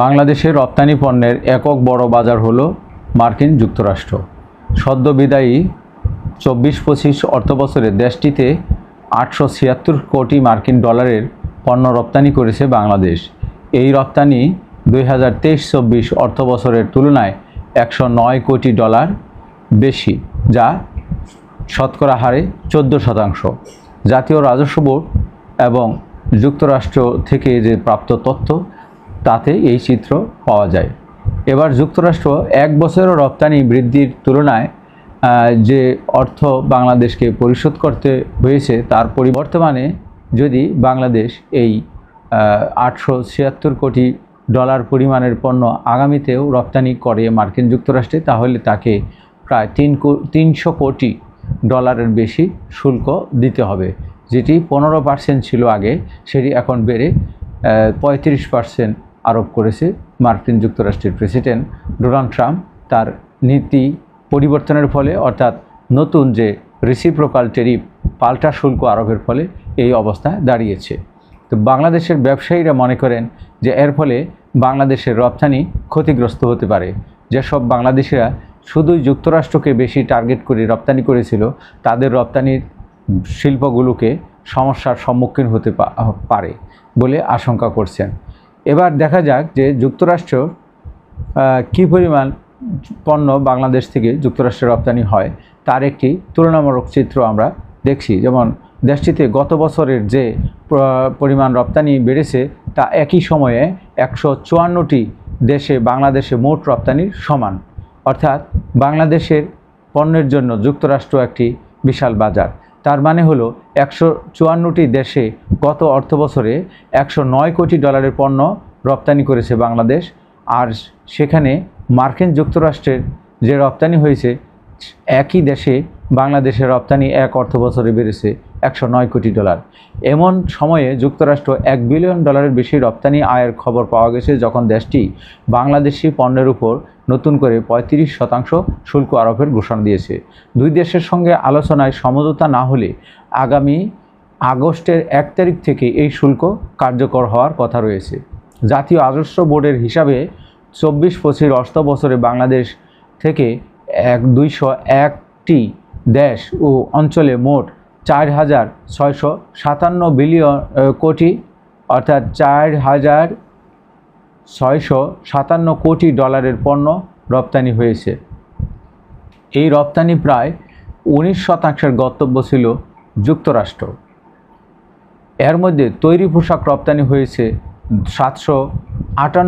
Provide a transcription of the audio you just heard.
বাংলাদেশের রপ্তানি পণ্যের একক বড় বাজার হল মার্কিন যুক্তরাষ্ট্র। সদ্য বিদায়ী চব্বিশ পঁচিশ অর্থবছরে দেশটিতে আটশো ছিয়াত্তর কোটি মার্কিন ডলারের পণ্য রপ্তানি করেছে বাংলাদেশ। এই রপ্তানি দুই হাজার তেইশ চব্বিশ অর্থবছরের তুলনায় একশো নয় কোটি ডলার বেশি, যা শতকরা হারে চোদ্দ শতাংশ। জাতীয় রাজস্ব বোর্ড এবং যুক্তরাষ্ট্র থেকে যে প্রাপ্ত তথ্য তাতে এই চিত্র পাওয়া যায়। এবার যুক্তরাষ্ট্র এক বছরের রপ্তানি বৃদ্ধির তুলনায় যে অর্থ বাংলাদেশকে পরিশোধ করতে হয়েছে তার পরিবর্তমানে যদি বাংলাদেশ এই আটশো ছিয়াত্তর কোটি ডলার পরিমাণের পণ্য আগামীতেও রপ্তানি করে মার্কিন যুক্তরাষ্ট্রে, তাহলে তাকে প্রায় তিন তিনশো কোটি ডলারের বেশি শুল্ক দিতে হবে। যেটি পনেরো পার্সেন্ট ছিল আগে, সেটি এখন বেড়ে পঁয়ত্রিশ পার্সেন্ট আরোপ করেছে মার্কিন যুক্তরাষ্ট্রের প্রেসিডেন্ট ডোনাল্ড ট্রাম্প। তার নীতি পরিবর্তনের ফলে, অর্থাৎ নতুন যে রিসিপ্রোকাল টেরিফ পাল্টা শুল্ক আরোপের ফলে এই অবস্থায় দাঁড়িয়েছে। তো বাংলাদেশের ব্যবসায়ীরা মনে করেন যে এর ফলে বাংলাদেশের রপ্তানি ক্ষতিগ্রস্ত হতে পারে। যেসব বাংলাদেশিরা শুধুই যুক্তরাষ্ট্রকে বেশি টার্গেট করে রপ্তানি করেছিল, তাদের রপ্তানির শিল্পগুলোকে সমস্যার সম্মুখীন হতে পারে বলে আশঙ্কা করছেন। এবার দেখা যাক যে যুক্তরাষ্ট্র কী পরিমাণ পণ্য বাংলাদেশ থেকে যুক্তরাষ্ট্রে রপ্তানি হয়, তার একটি তুলনামূলক চিত্র আমরা দেখছি। যেমন, দেশটিতে গত বছরের যে পরিমাণ রপ্তানি বেড়েছে, তা একই সময়ে একশো চুয়ান্নটি দেশে বাংলাদেশে মোট রপ্তানির সমান। অর্থাৎ, বাংলাদেশের পণ্যের জন্য যুক্তরাষ্ট্র একটি বিশাল বাজার। তার মানে হলো একশো চুয়ান্নটি দেশে গত অর্থ বছরে একশো নয় কোটি ডলারের পণ্য রপ্তানি করেছে বাংলাদেশ। আর সেখানে মার্কিন যুক্তরাষ্ট্রের যে রপ্তানি হয়েছে একই দেশে বাংলাদেশের রপ্তানি এক অর্থ বছরে বেড়েছে একশো নয় কোটি ডলার। এমন সময়ে যুক্তরাষ্ট্র এক বিলিয়ন ডলারের বেশি রপ্তানি আয়ের খবর পাওয়া গেছে যখন দেশটি বাংলাদেশি পণ্যের উপর নতুন করে পঁয়ত্রিশ শতাংশ শুল্ক আরোপের ঘোষণা দিয়েছে। দুই দেশের সঙ্গে আলোচনায় সমঝোতা না হলে আগামী আগস্টের এক তারিখ থেকে এই শুল্ক কার্যকর হওয়ার কথা রয়েছে। জাতীয় আদর্শ বোর্ডের হিসাবে চব্বিশ পঁচিশ অর্থ বছরে বাংলাদেশ থেকে এক দুইশো একটি দেশ ও অঞ্চলে মোট চার হাজার ছয়শো সাতান্ন বিলিয়ন কোটি, অর্থাৎ চার হাজার ছয়শো সাতান্ন কোটি ডলারের পণ্য রপ্তানি হয়েছে। এই রপ্তানি প্রায় উনিশ শতাংশের গন্তব্য ছিল যুক্তরাষ্ট্র। এর মধ্যে তৈরি পোশাক রপ্তানি হয়েছে সাতশো আটান্ন